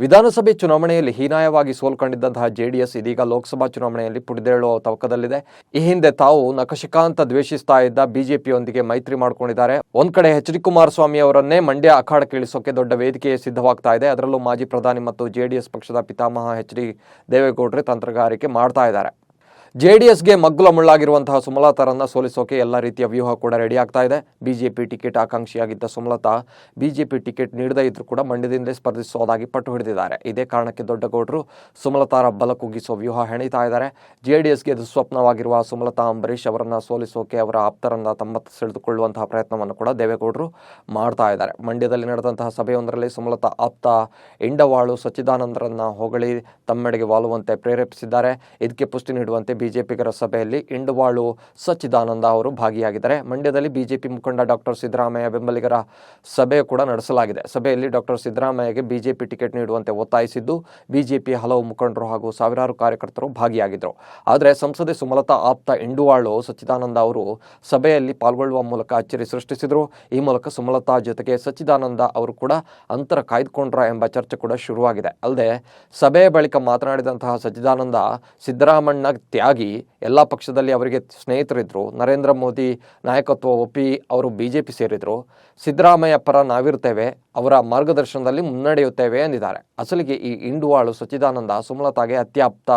ವಿಧಾನಸಭೆ ಚುನಾವಣೆಯಲ್ಲಿ ಹೀನಾಯವಾಗಿ ಸೋಲು ಕಂಡಿದ್ದಂತಹ ಜೆಡಿಎಸ್ ಇದೀಗ ಲೋಕಸಭಾ ಚುನಾವಣೆಯಲ್ಲಿ ಪುಡಿದೇಳುವ ತವಕದಲ್ಲಿದೆ. ಈ ಹಿಂದೆ ತಾವು ನಖಶಿಕಾಂತ ದ್ವೇಷಿಸ್ತಾ ಇದ್ದ ಬಿಜೆಪಿಯೊಂದಿಗೆ ಮೈತ್ರಿ ಮಾಡಿಕೊಂಡಿದ್ದಾರೆ. ಒಂದ್ ಕಡೆ ಎಚ್ ಡಿ ಕುಮಾರಸ್ವಾಮಿ ಅವರನ್ನೇ ಮಂಡ್ಯ ಅಖಾಡಕ್ಕೆ ಇಳಿಸೋಕೆ ದೊಡ್ಡ ವೇದಿಕೆ ಸಿದ್ಧವಾಗ್ತಾ ಇದೆ. ಅದರಲ್ಲೂ ಮಾಜಿ ಪ್ರಧಾನಿ ಮತ್ತು ಜೆಡಿಎಸ್ ಪಕ್ಷದ ಪಿತಾಮಹ ಎಚ್ ಡಿ ದೇವೇಗೌಡರೆ ತಂತ್ರಗಾರಿಕೆ ಮಾಡ್ತಾ ಇದ್ದಾರೆ. ಜೆಡಿಎಸ್ಗೆ ಮಗ್ಗುಲ ಮುಳ್ಳಾಗಿರುವಂತಹ ಸುಮಲತಾರನ್ನ ಸೋಲಿಸೋಕೆ ಎಲ್ಲ ರೀತಿಯ ವ್ಯೂಹ ಕೂಡ ರೆಡಿ ಆಗ್ತಾ ಇದೆ. ಬಿಜೆಪಿ ಟಿಕೆಟ್ ಆಕಾಂಕ್ಷಿಯಾಗಿದ್ದ ಸುಮಲತಾ ಬಿಜೆಪಿ ಟಿಕೆಟ್ ನೀಡದೇ ಇದ್ರೂ ಕೂಡ ಮಂಡ್ಯದಿಂದಲೇ ಸ್ಪರ್ಧಿಸೋದಾಗಿ ಪಟ್ಟು ಹಿಡಿದಿದ್ದಾರೆ. ಇದೇ ಕಾರಣಕ್ಕೆ ದೊಡ್ಡಗೌಡರು ಸುಮಲತಾರ ಬಲ ಕುಗ್ಗಿಸೋ ವ್ಯೂಹ ಹೆಣಿತಾ ಇದ್ದಾರೆ. ಜೆಡಿಎಸ್ಗೆ ದುಸ್ವಪ್ನವಾಗಿರುವ ಸುಮಲತಾ ಅಂಬರೀಷ್ ಅವರನ್ನ ಸೋಲಿಸೋಕೆ ಅವರ ಆಪ್ತರನ್ನ ತಮ್ಮತ್ತ ಸೆಳೆದುಕೊಳ್ಳುವಂತಹ ಪ್ರಯತ್ನವನ್ನು ಕೂಡ ದೇವೇಗೌಡರು ಮಾಡ್ತಾ ಇದ್ದಾರೆ. ಮಂಡ್ಯದಲ್ಲಿ ನಡೆದಂತಹ ಸಭೆಯೊಂದರಲ್ಲಿ ಸುಮಲತಾ ಆಪ್ತ ಎಂಡವಾಳು ಸಚ್ಚಿದಾನಂದರನ್ನ ಹೊಗಳಿ ತಮ್ಮೆಡೆಗೆ ವಾಲುವಂತೆ ಪ್ರೇರೇಪಿಸಿದ್ದಾರೆ. ಇದಕ್ಕೆ ಪುಷ್ಟಿ ನೀಡುವಂತೆ ಬಿಜೆಪಿಗರ ಸಭೆಯಲ್ಲಿ ಇಂಡವಾಳು ಸಚ್ಚಿದಾನಂದ ಅವರು ಭಾಗಿಯಾಗಿದ್ದಾರೆ. ಮಂಡ್ಯದಲ್ಲಿ ಬಿಜೆಪಿ ಮುಖಂಡ ಡಾಕ್ಟರ್ ಸಿದ್ದರಾಮಯ್ಯ ಬೆಂಬಲಿಗರ ಸಭೆ ಕೂಡ ನಡೆಸಲಾಗಿದೆ. ಸಭೆಯಲ್ಲಿ ಡಾಕ್ಟರ್ ಸಿದ್ದರಾಮಯ್ಯಗೆ ಬಿಜೆಪಿ ಟಿಕೆಟ್ ನೀಡುವಂತೆ ಒತ್ತಾಯಿಸಿದ್ದು, ಬಿಜೆಪಿ ಹಲವು ಮುಖಂಡರು ಹಾಗೂ ಸಾವಿರಾರು ಕಾರ್ಯಕರ್ತರು ಭಾಗಿಯಾಗಿದ್ದರು. ಆದರೆ ಸಂಸದೆ ಸುಮಲತಾ ಆಪ್ತ ಇಂಡುವಾಳು ಸಚ್ಚಿದಾನಂದ ಅವರು ಸಭೆಯಲ್ಲಿ ಪಾಲ್ಗೊಳ್ಳುವ ಮೂಲಕ ಅಚ್ಚರಿ ಸೃಷ್ಟಿಸಿದರು. ಈ ಮೂಲಕ ಸುಮಲತಾ ಜೊತೆಗೆ ಸಚ್ಚಿದಾನಂದ ಅವರು ಕೂಡ ಅಂತರ ಕಾಯ್ದುಕೊಂಡ್ರ ಎಂಬ ಚರ್ಚೆ ಕೂಡ ಶುರುವಾಗಿದೆ. ಅಲ್ಲದೆ ಸಭೆಯ ಬಳಿಕ ಮಾತನಾಡಿದಂತಹ ಸಚ್ಚಿದಾನಂದ, ಸಿದ್ದರಾಮಣ್ಣ ತ್ಯಾಗಿ ಎಲ್ಲ ಪಕ್ಷದಲ್ಲಿ ಅವರಿಗೆ ಸ್ನೇಹಿತರಿದ್ದರು ನರೇಂದ್ರ ಮೋದಿ ನಾಯಕತ್ವ ಒಪ್ಪಿ ಅವರು ಬಿ ಜೆ ಪಿ ಸೇರಿದರು. ಸಿದ್ದರಾಮಯ್ಯ ಪರ ನಾವಿರ್ತೇವೆ. ಅವರ ಮಾರ್ಗದರ್ಶನದಲ್ಲಿ ಮುನ್ನಡೆಯುತ್ತೇವೆ ಎಂದಿದ್ದಾರೆ. ಅಸಲಿಗೆ ಈ ಇಂಡುವಾಳು ಸಚ್ಚಿದಾನಂದ ಸುಮಲತಾಗೆ ಅತ್ಯಾಪ್ತ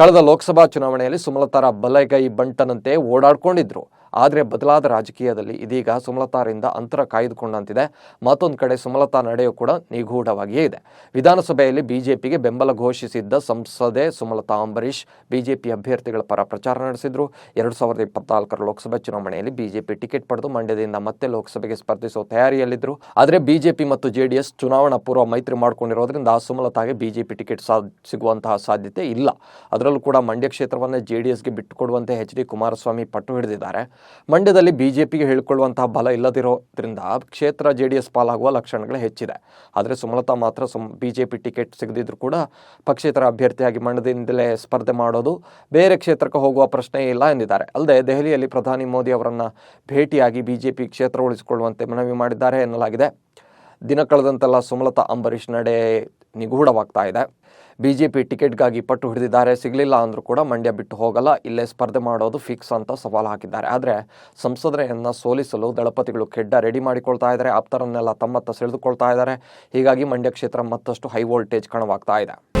ಕಳೆದ ಲೋಕಸಭಾ ಚುನಾವಣೆಯಲ್ಲಿ ಸುಮಲತಾರ ಬಲಗೈ ಬಂಟನಂತೆ ಓಡಾಡ್ಕೊಂಡಿದ್ರು. ಆದರೆ ಬದಲಾದ ರಾಜಕೀಯದಲ್ಲಿ ಇದೀಗ ಸುಮಲತಾರಿಂದ ಅಂತರ ಕಾಯ್ದುಕೊಂಡಂತಿದೆ. ಮತ್ತೊಂದು ಕಡೆ ಸುಮಲತಾ ನಡೆಯೂ ಕೂಡ ನಿಗೂಢವಾಗಿಯೇ ಇದೆ. ವಿಧಾನಸಭೆಯಲ್ಲಿ ಬಿಜೆಪಿಗೆ ಬೆಂಬಲ ಘೋಷಿಸಿದ್ದ ಸಂಸದೆ ಸುಮಲತಾ ಅಂಬರೀಷ್ ಬಿಜೆಪಿ ಅಭ್ಯರ್ಥಿಗಳ ಪರ ಪ್ರಚಾರ ನಡೆಸಿದ್ರು. ಎರಡು ಸಾವಿರದ ಇಪ್ಪತ್ನಾಲ್ಕರ ಲೋಕಸಭೆ ಚುನಾವಣೆಯಲ್ಲಿ ಬಿಜೆಪಿ ಟಿಕೆಟ್ ಪಡೆದು ಮಂಡ್ಯದಿಂದ ಮತ್ತೆ ಲೋಕಸಭೆಗೆ ಸ್ಪರ್ಧಿಸುವ ತಯಾರಿಯಲ್ಲಿದ್ದರು ಆದರೆ ಬಿಜೆಪಿ ಮತ್ತು ಜೆಡಿಎಸ್ ಚುನಾವಣಾ ಪೂರ್ವ ಮೈತ್ರಿ ಮಾಡಿಕೊಂಡಿರೋದ್ರಿಂದ ಸುಮಲತಾಗೆ ಬಿಜೆಪಿ ಟಿಕೆಟ್ ಸಾ, ಸಿಗುವಂತಹ ಸಾಧ್ಯತೆ ಇಲ್ಲ. ಅದರಲ್ಲೂ ಕೂಡ ಮಂಡ್ಯ ಕ್ಷೇತ್ರವನ್ನೇ ಜೆಡಿಎಸ್ಗೆ ಬಿಟ್ಟುಕೊಡುವಂತೆ ಎಚ್ ಡಿ ಕುಮಾರಸ್ವಾಮಿ ಪಟ್ಟು ಹಿಡಿದಿದ್ದಾರೆ. ಮಂಡ್ಯದಲ್ಲಿ ಬಿಜೆಪಿಗೆ ಹೇಳಿಕೊಳ್ಳುವಂತಹ ಬಲ ಇಲ್ಲದಿರೋದ್ರಿಂದ ಕ್ಷೇತ್ರ ಜೆ ಡಿ ಎಸ್ ಪಾಲಾಗುವ ಲಕ್ಷಣಗಳು ಹೆಚ್ಚಿದೆ. ಆದರೆ ಸುಮಲತಾ ಮಾತ್ರ ಸುಮ್ ಬಿಜೆಪಿ ಟಿಕೆಟ್ ಸಿಗದಿದ್ರು ಕೂಡ ಪಕ್ಷೇತರ ಅಭ್ಯರ್ಥಿಯಾಗಿ ಮಂಡ್ಯದಿಂದಲೇ ಸ್ಪರ್ಧೆ ಮಾಡೋದು ಬೇರೆ ಕ್ಷೇತ್ರಕ್ಕೆ ಹೋಗುವ ಪ್ರಶ್ನೆ ಇಲ್ಲ ಎಂದಿದ್ದಾರೆ. ಅಲ್ಲದೆ ದೆಹಲಿಯಲ್ಲಿ ಪ್ರಧಾನಿ ಮೋದಿ ಅವರನ್ನು ಭೇಟಿಯಾಗಿ ಬಿಜೆಪಿ ಕ್ಷೇತ್ರ ಉಳಿಸಿಕೊಳ್ಳುವಂತೆ ಮನವಿ ಮಾಡಿದ್ದಾರೆ ಎನ್ನಲಾಗಿದೆ. ದಿನ ಕಳೆದಂತೆಲ್ಲ ಸುಮಲತಾ ಅಂಬರೀಶ್ ನಡೆ ನಿಗೂಢವಾಗ್ತಾ ಇದೆ. ಬಿಜೆಪಿ ಟಿಕೆಟ್ಗಾಗಿ ಪಟ್ಟು ಹಿಡಿದಿದ್ದಾರೆ, ಸಿಗಲಿಲ್ಲ ಅಂದರೂ ಕೂಡ ಮಂಡ್ಯ ಬಿಟ್ಟು ಹೋಗಲ್ಲ, ಇಲ್ಲೇ ಸ್ಪರ್ಧೆ ಮಾಡೋದು ಫಿಕ್ಸ್ ಅಂತ ಸವಾಲು ಹಾಕಿದ್ದಾರೆ. ಆದರೆ ಸಂಸದರೆಯನ್ನು ಸೋಲಿಸಲು ದಳಪತಿಗಳು ಕೆಡ್ಡ ರೆಡಿ ಮಾಡಿಕೊಳ್ತಾ ಇದ್ದಾರೆ, ಆಪ್ತರನ್ನೆಲ್ಲ ತಮ್ಮತ್ತ ಸೆಳೆದುಕೊಳ್ತಾ ಇದ್ದಾರೆ. ಹೀಗಾಗಿ ಮಂಡ್ಯ ಕ್ಷೇತ್ರ ಮತ್ತಷ್ಟು ಹೈ ವೋಲ್ಟೇಜ್ ಕಣವಾಗ್ತಾ ಇದೆ.